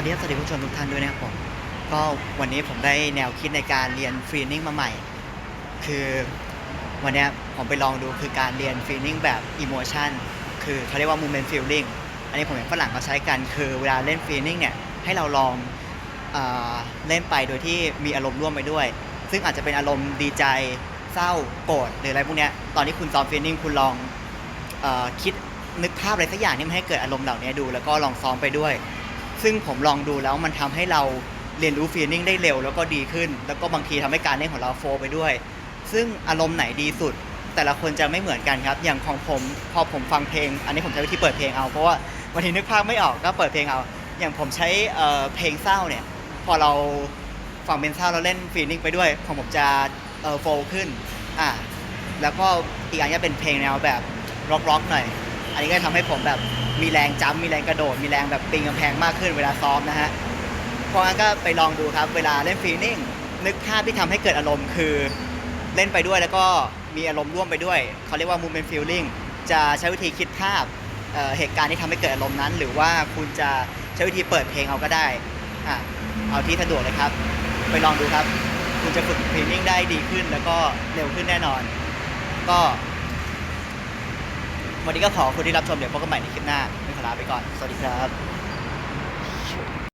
วัสดีครับสวัสดีผู้ชมทุกท่านด้วยนะครับผมก็วันนี้ผมได้แนวคิดในการเรียนฟรีนิ่งมาใหม่ คือวันนี้ผมไปลองดูคือการเรียนฟรีนิ่งแบบอิโมชันคือเขาเรียกว่า movement feeling อันนี้ผมเห็นฝรั่งเขาใช้กันคือเวลาเล่นฟรีนิ่งเนี่ยให้เราลองเอเล่นไปโดยที่มีอารมณ์ร่วมไปด้วย ซึ่งอาจจะเป็นอารมณ์ดีใจเศร้าโกรธหรืออะไรพวกนี้ตอนที่คุณซ้อมฟรีนิ่งคุณลองอคิดนึกภาพอะไรสักอย่างที่มันให้เกิดอารมณ์เหล่านี้ดู แล้วก็ลองซ้อมไปด้วย ซึ่งผมลองดูแล้วมันทำให้เราเรียนรู้ฟีลลิ่งได้เร็วแล้วก็ดีขึ้น แล้วก็บางทีทำให้การเล่นของเราโฟไปด้วย ซึ่งอารมณ์ไหนดีสุด แต่ละคนจะไม่เหมือนกันครับ อย่างของผมพอผมฟังเพลง อันนี้ผมใช้วิธีเปิดเพลงเอาเพราะว่าบางทีนึกภาพไม่ออกก็เปิดเพลงเอา อย่างผมใช้เพลงเศร้าเนี่ยพอเราฟังเป็นเศร้าเราเล่นฟีลลิ่งไปด้วยของผมจะโฟขึ้นอ่าแล้วก็อีกอันก็เป็นเพลงแนวแบบร็อกๆหน่อย อันนี้ก็ทำให้ผมแบบ มีแรงจัมมีแรงกระโดด มีแรงแบบปีนกำแพงมากขึ้นเวลาซ้อมนะฮะเพราะงั้นก็ไปลองดูครับ เวลาเล่นฟีนิ่งนึกภาพที่ทำให้เกิดอารมณ์คือเล่นไปด้วยแล้วก็มีอารมณ์ร่วมไปด้วยเขาเรียกว่า movement feeling จะใช้วิธีคิดภาพเเหตุการณ์ที่ทำให้เกิดอารมณ์นั้น หรือว่าคุณจะใช้วิธีเปิดเพลงเอาก็ได้อะเอาที่สะดวกเลยครับ ไปลองดูครับ คุณจะฝึกฟรีนิ่งได้ดีขึ้น แล้วก็เร็วขึ้นแน่นอน ก็ วันนี้ก็ขอบคุณที่รับชมเดี๋ยวพบกันใหม่ในคลิปหน้าไม่ขอลาไปก่อน สวัสดีครับ